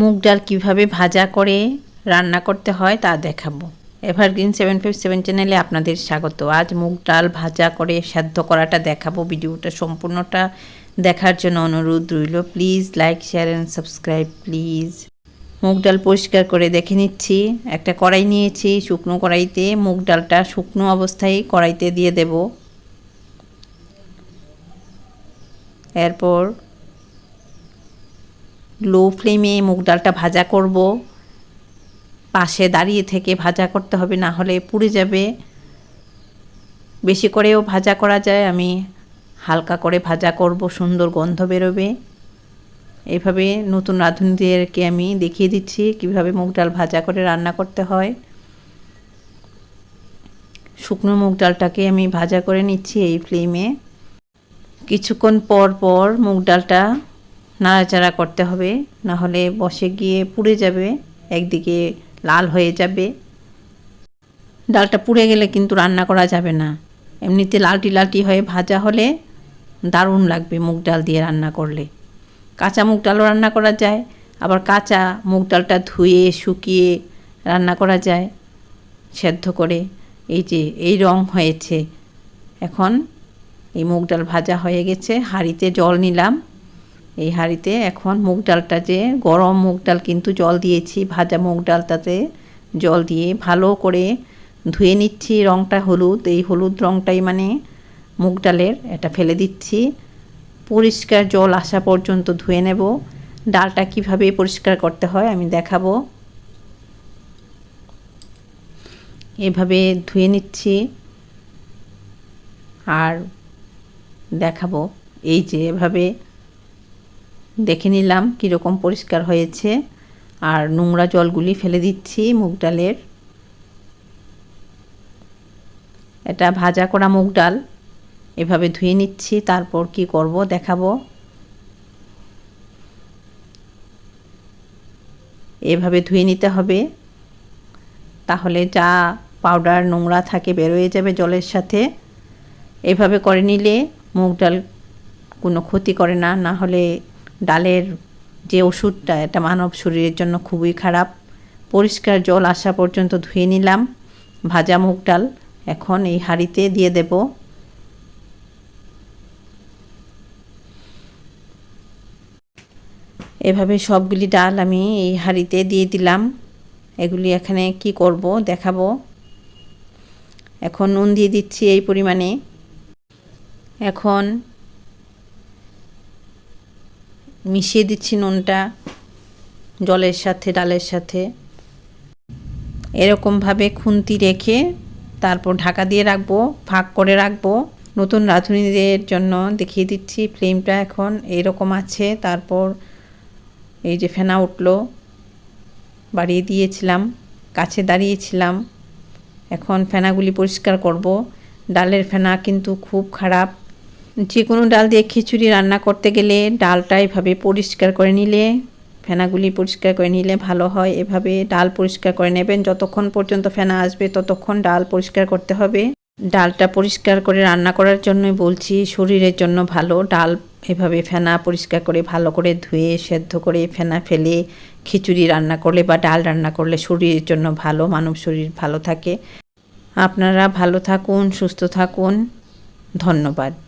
মুগ ডাল কীভাবে ভাজা করে রান্না করতে হয় তা দেখাবো। এভারগ্রিন সেভেন ফাইভ সেভেন চ্যানেলে আপনাদের স্বাগত। আজ মুগ ডাল ভাজা করে সেদ্ধ করাটা দেখাবো। ভিডিওটা সম্পূর্ণটা দেখার জন্য অনুরোধ রইল। Please like share and subscribe please মুগ ডাল পরিষ্কার করে দেখে নিচ্ছি। একটা কড়াই নিয়েছি। শুকনো কড়াইতে মুগ ডালটা শুকনো অবস্থায় কড়াইতে দিয়ে দেব। এরপর লো ফ্লেমে মুগ ডালটা ভাজা করব। পাশে দাঁড়িয়ে থেকে ভাজা করতে হবে, না হলে পুড়ে যাবে। বেশি করেও ভাজা করা যায়, আমি হালকা করে ভাজা করব, সুন্দর গন্ধ বেরোবে। এভাবে নতুন রাঁধুনিদেরকে আমি দেখিয়ে দিচ্ছি কীভাবে মুগ ডাল ভাজা করে রান্না করতে হয়। শুকনো মুগ ডালটাকে আমি ভাজা করে নিচ্ছি এই ফ্লেমে। কিছুক্ষণ পর পর মুগ ডালটা নাড়াচাড়া করতে হবে, না হলে বসে গিয়ে পুড়ে যাবে, একদিকে লাল হয়ে যাবে। ডালটা পুড়ে গেলে কিন্তু রান্না করা যাবে না। এমনিতে লালটি লালটি হয়ে ভাজা হলে দারুণ লাগবে মুগ ডাল দিয়ে রান্না করলে। কাঁচা মুগ ডালও রান্না করা যায়, আবার কাঁচা মুগ ডালটা ধুয়ে, শুকিয়ে রান্না করা যায়, সেদ্ধ করে। এই যে, এই রং হয়েছে। এখন এই মুগ ডাল ভাজা হয়ে গেছে, হাঁড়িতে জল নিলাম। এই হাঁড়িতে এখন মুগ ডালটা যে গরম মুগ ডাল কিন্তু জল দিয়েছি, ভাজা মুগ ডালটাতে জল দিয়ে ভালো করে ধুয়ে নিচ্ছি। রংটা হলুদ, এই হলুদ রংটাই মানে মুগ ডালের এটা ফেলে দিচ্ছি। পরিষ্কার জল আসা পর্যন্ত ধুয়ে নেব। ডালটা কীভাবে পরিষ্কার করতে হয় আমি দেখাবো। এভাবে ধুয়ে নিচ্ছি। আর দেখাবো এই যে এভাবে দেখে নিলাম কীরকম পরিষ্কার হয়েছে। আর নোংরা জলগুলি ফেলে দিচ্ছি মুগ ডালের। এটা ভাজা করা মুগ ডাল। এভাবে ধুয়ে নিচ্ছি, তারপর কি করব দেখাবো। এভাবে ধুয়ে নিতে হবে। তাহলে যা পাউডার নোংরা থাকে বেরোয়ে যাবে জলের সাথে। এভাবে করে নিলে মুগ ডাল কোনো ক্ষতি করে না না হলে ডালের যে ওষুধটা, এটা মানব শরীরের জন্য খুবই খারাপ। পরিষ্কার জল আসা পর্যন্ত ধুয়ে নিলাম। ভাজা মুগ ডাল এখন এই হাঁড়িতে দিয়ে দেব। এভাবে সবগুলি ডাল আমি এই হাঁড়িতে দিয়ে দিলাম। এগুলি এখানে কি করব দেখাবো। এখন নুন দিয়ে দিচ্ছি এই পরিমাণে। এখন মিশিয়ে দিচ্ছি নুনটা, জলের সাথে, ডালের সাথে। এরকমভাবে খুন্তি রেখে তারপর ঢাকা দিয়ে রাখব ফাঁক করে রাখব। নতুন রাঁধুনিদের জন্য দেখিয়ে দিচ্ছি, ফ্লেমটা এখন এরকম আছে। তারপর এই যে ফেনা উঠল, বাড়িয়ে দিয়েছিলাম, কাছে দাঁড়িয়েছিলাম। এখন ফেনাগুলি পরিষ্কার করব। ডালের ফেনা কিন্তু খুব খারাপ। যে কোনো ডাল দিয়ে খিচুড়ি রান্না করতে গেলে ডালটা এভাবে পরিষ্কার করে নিলে, ফেনাগুলি পরিষ্কার করে নিলে ভালো হয়। এভাবে ডাল পরিষ্কার করে নেবেন। যতক্ষণ পর্যন্ত ফেনা আসবে, ততক্ষণ ডাল পরিষ্কার করতে হবে। ডালটা পরিষ্কার করে রান্না করার জন্যই বলছি, শরীরের জন্য ভালো। ডাল এভাবে ফেনা পরিষ্কার করে, ভালো করে ধুয়ে, সেদ্ধ করে, ফেনা ফেলে খিচুড়ি রান্না করলে বা ডাল রান্না করলে শরীরের জন্য ভালো, মানব শরীর ভালো থাকে। আপনারা ভালো থাকুন, সুস্থ থাকুন। ধন্যবাদ।